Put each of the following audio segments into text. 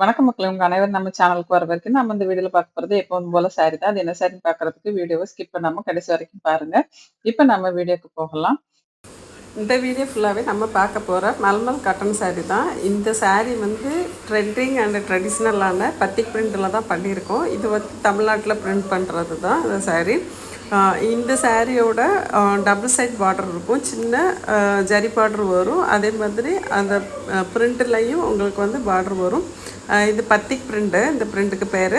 வணக்கம் மக்கள். உங்க அனைவரும் நம்ம சேனலுக்கு வர வரைக்கும் நம்ம இந்த வீடியோல பார்க்க போறது எப்பவும் போல சாரி தான். அது என்ன சாரின்னு பாக்குறதுக்கு வீடியோவை ஸ்கிப் பண்ணாம கடைசி வரைக்கும் பாருங்க. இப்ப நம்ம வீடியோக்கு போகலாம். இந்த வீடியோ ஃபுல்லாகவே நம்ம பார்க்க போகிற மல்மல் காட்டன் saree தான். இந்த சாரீ வந்து ட்ரெண்டிங் அண்ட் ட்ரெடிஷ்னலான பத்திக் பிரிண்டில் தான் பண்ணியிருக்கோம். இது வந்து தமிழ்நாட்டில் பிரிண்ட் பண்ணுறது தான் இந்த சாரீ இந்த சாரியோட டபுள் சைட் பார்டர் இருக்கும். சின்ன ஜரி பார்டர் வரும். அதே மாதிரி அந்த பிரிண்ட்லையும் உங்களுக்கு வந்து பார்டர் வரும். இது பத்திக் பிரிண்ட்டு இந்த பிரிண்ட்டுக்கு பேர்.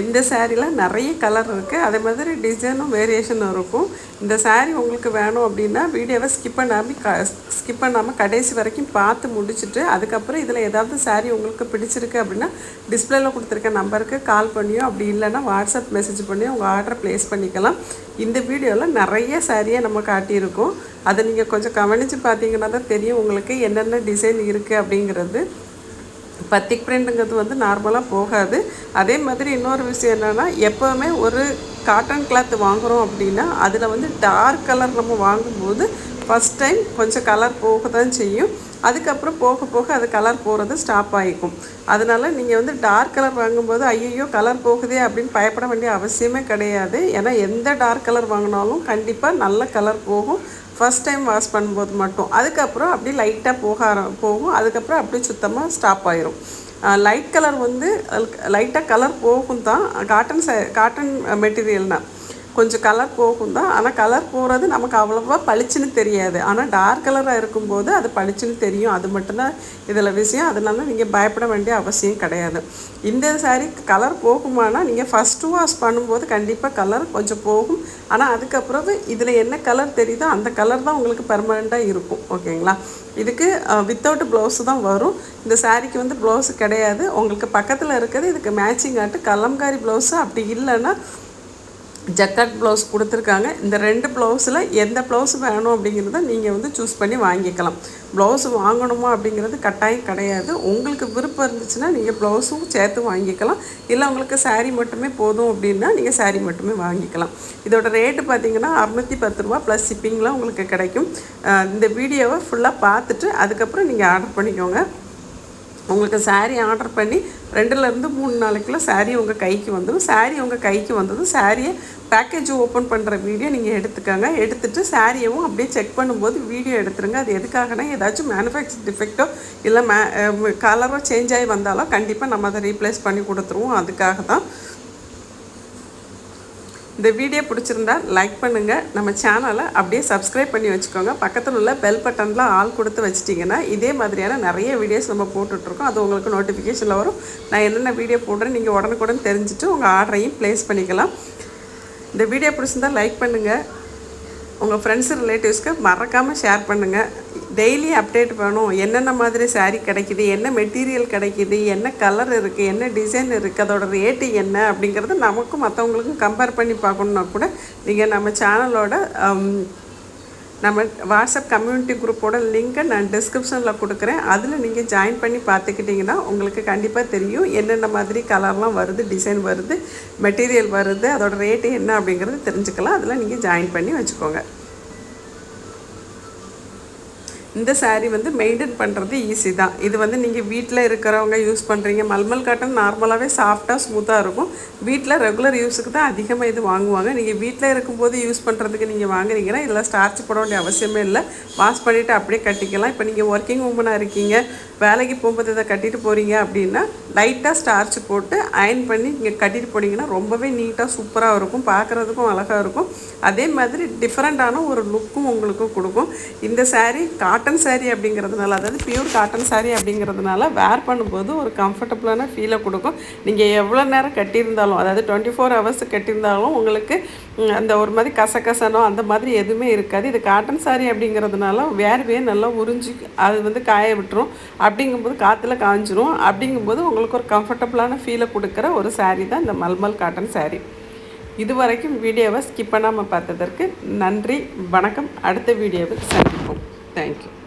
இந்த சாரியில் நிறைய கலர் இருக்குது அதே மாதிரி டிசைனும் வேரியேஷனும் இருக்கும். இந்த சேரீ உங்களுக்கு வேணும் அப்படின்னா வீடியோவை ஸ்கிப் பண்ணாமல் க ஸ்கிப் பண்ணாமல் கடைசி வரைக்கும் பார்த்து முடிச்சுட்டு அதுக்கப்புறம் இதில் ஏதாவது saree உங்களுக்கு பிடிச்சிருக்கு அப்படின்னா டிஸ்பிளேல கொடுத்துருக்க நம்பருக்கு கால் பண்ணியோ அப்படி இல்லைன்னா வாட்ஸ்அப் மெசேஜ் பண்ணியோ உங்கள் ஆர்டர் ப்ளேஸ் பண்ணிக்கலாம். இந்த வீடியோவில் நிறைய சாரியை நம்ம காட்டியிருக்கோம். அதை நீங்கள் கொஞ்சம் கவனித்து பார்த்தீங்கன்னா தான் தெரியும் உங்களுக்கு என்னென்ன டிசைன் இருக்குது அப்படிங்கிறது. பத்திக் பிரிண்ட்டுங்கிறது வந்து நார்மலாக போகாது. அதே மாதிரி இன்னொரு விஷயம் என்னென்னா எப்போவுமே ஒரு காட்டன் கிளாத் வாங்குகிறோம் அப்படின்னா அதில் வந்து டார்க் கலர் நம்ம வாங்கும்போது ஃபஸ்ட் டைம் கொஞ்சம் கலர் போக தான் செய்யும். அதுக்கப்புறம் போக போக அது கலர் போகிறது ஸ்டாப் ஆகிக்கும் அதனால நீங்கள் வந்து டார்க் கலர் வாங்கும்போது ஐயோ கலர் போகுதே அப்படின்னு பயப்பட வேண்டிய அவசியமே கிடையாது. ஏன்னா எந்த டார்க் கலர் வாங்கினாலும் கண்டிப்பாக நல்ல கலர் போகும். ஃபஸ்ட் டைம் வாஷ் பண்ணும்போது மட்டும். அதுக்கப்புறம் அப்படியே லைட்டாக போக ஆர போகும். அதுக்கப்புறம் அப்படியே சுத்தமாக ஸ்டாப் ஆயிரும். லைட் கலர் வந்து லைட்டாக கலர் போகும் தான் காட்டன் ச காட்டன் மெட்டீரியல்னால் கொஞ்சம் கலர் போகும் தான் ஆனால் கலர் போகிறது நமக்கு அவ்வளோவா பளிச்சுன்னு தெரியாது. ஆனால் டார்க் கலராக இருக்கும்போது அது பளிச்சுன்னு தெரியும். அது மட்டும்தான் இதில் விஷயம். அதனால நீங்கள் பயப்பட வேண்டிய அவசியம் கிடையாது. இந்த சாரீ கலர் போகுமானால் நீங்கள் ஃபஸ்ட்டு வாஷ் பண்ணும்போது கண்டிப்பாக கலர் கொஞ்சம் போகும். ஆனால் அதுக்கப்புறம் இதில் என்ன கலர் தெரியுதோ அந்த கலர் தான் உங்களுக்கு பெர்மனெண்ட்டாக இருக்கும். ஓகேங்களா? இதுக்கு வித்தவுட் ப்ளவுஸு தான் வரும். இந்த சாரீக்கு வந்து ப்ளவுஸ் கிடையாது. உங்களுக்கு பக்கத்தில் இருக்கிறது இதுக்கு மேட்சிங் ஆட்டு கலம்காரி ப்ளவுஸு அப்படி இல்லைன்னா ஜக்கட் ப்ளவுஸ் கொடுத்துருக்காங்க. இந்த ரெண்டு ப்ளவுஸில் எந்த ப்ளவுஸ் வேணும் அப்படிங்கிறத நீங்கள் வந்து சூஸ் பண்ணி வாங்கிக்கலாம். ப்ளவுஸ் வாங்கணுமா அப்படிங்கிறது கட்டாயம் கிடையாது. உங்களுக்கு விருப்பம் இருந்துச்சுன்னா நீங்கள் ப்ளவுஸும் சேர்த்து வாங்கிக்கலாம். இல்லை உங்களுக்கு saree மட்டுமே போதும் அப்படின்னா நீங்கள் சேரீ மட்டுமே வாங்கிக்கலாம். இதோட ரேட்டு பார்த்தீங்கன்னா அறுநூற்றி பத்து ரூபா ப்ளஸ் ஷிப்பிங்கில் உங்களுக்கு கிடைக்கும். இந்த வீடியோவை ஃபுல்லாக பார்த்துட்டு அதுக்கப்புறம் நீங்கள் ஆர்டர் பண்ணிக்கோங்க. உங்களுக்கு சாரீ ஆர்டர் பண்ணி ரெண்டுலேருந்து மூணு நாளைக்குள்ளே சாரீ உங்கள் கைக்கு வந்துடும் சாரீ உங்கள் கைக்கு வந்ததும் சாரியை பேக்கேஜ் ஓப்பன் பண்ணுற வீடியோ நீங்கள் எடுத்துக்கோங்க. எடுத்துகிட்டு சாரியவும் அப்படியே செக் பண்ணும்போது வீடியோ எடுத்துருங்க. அது எதுக்காகனா ஏதாச்சும் மேனுஃபேக்சர் டிஃபெக்டோ இல்லை மே கலரோ சேஞ்ச் ஆகி வந்தாலும் கண்டிப்பாக நம்ம அதை ரீப்ளேஸ் பண்ணி கொடுத்துருவோம். அதுக்காக தான் இந்த வீடியோ பிடிச்சிருந்தா லைக் பண்ணுங்கள் நம்ம சேனலை அப்படியே சப்ஸ்கிரைப் பண்ணி வச்சுக்கோங்க. பக்கத்தில் உள்ள பெல் பட்டனில் ஆள் கொடுத்து வச்சிட்டிங்கன்னா இதே மாதிரியான நிறைய வீடியோஸ் நம்ம போட்டுட்ருக்கோம். அது உங்களுக்கு நோட்டிஃபிகேஷனில் வரும். நான் என்னென்ன வீடியோ போடுறேன் நீங்கள் உடனுக்குடன் தெரிஞ்சுட்டு உங்கள் ஆர்டரையும் ப்ளேஸ் பண்ணிக்கலாம். இந்த வீடியோ பிடிச்சிருந்தா லைக் பண்ணுங்கள் உங்கள் ஃப்ரெண்ட்ஸு ரிலேட்டிவ்ஸ்க்கு மறக்காமல் ஷேர் பண்ணுங்கள் டெய்லி அப்டேட் வேணும். என்னென்ன மாதிரி சாரீ கிடைக்குது என்ன மெட்டீரியல் கிடைக்குது என்ன கலர் இருக்குது என்ன டிசைன் இருக்குது அதோட ரேட்டு என்ன அப்படிங்கிறது நமக்கும் மற்றவங்களுக்கும் கம்பேர் பண்ணி பார்க்கணுன்னா கூட நீங்கள் நம்ம சேனலோட நம்ம வாட்ஸ்அப் கம்யூனிட்டி குரூப்போட லிங்க்கை நான் டிஸ்கிரிப்ஷனில் கொடுக்குறேன். அதில் நீங்கள் ஜாயின் பண்ணி பார்த்துக்கிட்டிங்கன்னா உங்களுக்கு கண்டிப்பாக தெரியும். என்னென்ன மாதிரி கலர்லாம் வருது டிசைன் வருது மெட்டீரியல் வருது அதோட ரேட்டு என்ன அப்படிங்கிறது தெரிஞ்சுக்கலாம். அதில் நீங்கள் ஜாயின் பண்ணி வச்சுக்கோங்க. இந்த சாரீ வந்து மெயின்டைன் பண்ணுறது ஈஸி தான். இது வந்து நீங்கள் வீட்டில் இருக்கிறவங்க யூஸ் பண்ணுறீங்க மல்மல் காட்டன் நார்மலாகவே சாஃப்டாக ஸ்மூத்தாக இருக்கும். வீட்டில் ரெகுலர் யூஸுக்கு தான் அதிகமாக இது வாங்குவாங்க. நீங்கள் வீட்டில் இருக்கும்போது யூஸ் பண்ணுறதுக்கு நீங்கள் வாங்குறீங்கன்னா இதில் ஸ்டார்ச் போட வேண்டிய அவசியமே இல்லை. வாஷ் பண்ணிவிட்டு அப்படியே கட்டிக்கலாம். இப்போ நீங்கள் ஒர்க்கிங் உமனாக இருக்கீங்க. வேலைக்கு போகும்போது இதை கட்டிட்டு போகிறீங்க அப்படின்னா லைட்டாக ஸ்டார்ச் போட்டு அயன் பண்ணி நீங்கள் கட்டிட்டு போனீங்கன்னா ரொம்பவே நீட்டாக சூப்பராக இருக்கும். பார்க்குறதுக்கும் அழகாக இருக்கும். அதே மாதிரி டிஃப்ரெண்ட்டான ஒரு லுக்கும் உங்களுக்கும் கொடுக்கும். இந்த saree காட்டன் சாரீ அப்படிங்கிறதுனால அதாவது பியூர் காட்டன் சாரீ அப்படிங்கிறதுனால வேர் பண்ணும்போது ஒரு கம்ஃபர்டபுளான ஃபீலை கொடுக்கும். நீங்கள் எவ்வளோ நேரம் கட்டியிருந்தாலும் அதாவது டுவெண்ட்டி ஃபோர் ஹவர்ஸ் கட்டியிருந்தாலும் உங்களுக்கு அந்த ஒரு மாதிரி கசகசனோ அந்த மாதிரி எதுவுமே இருக்காது. இது காட்டன் சாரீ அப்படிங்கிறதுனால வேர்வையே நல்லா உறிஞ்சி அது வந்து காய விட்டுரும். அப்படிங்கும்போது காற்றுல காஞ்சிரும். அப்படிங்கும்போது உங்களுக்கு ஒரு கம்ஃபர்டபுளான ஃபீலை கொடுக்குற ஒரு சாரீ தான் இந்த மல்மல் காட்டன் சாரீ இது வரைக்கும் வீடியோவை ஸ்கிப் பண்ணாமல் பார்த்ததற்கு நன்றி வணக்கம். அடுத்த வீடியோவில் சந்திப்போம். Thank you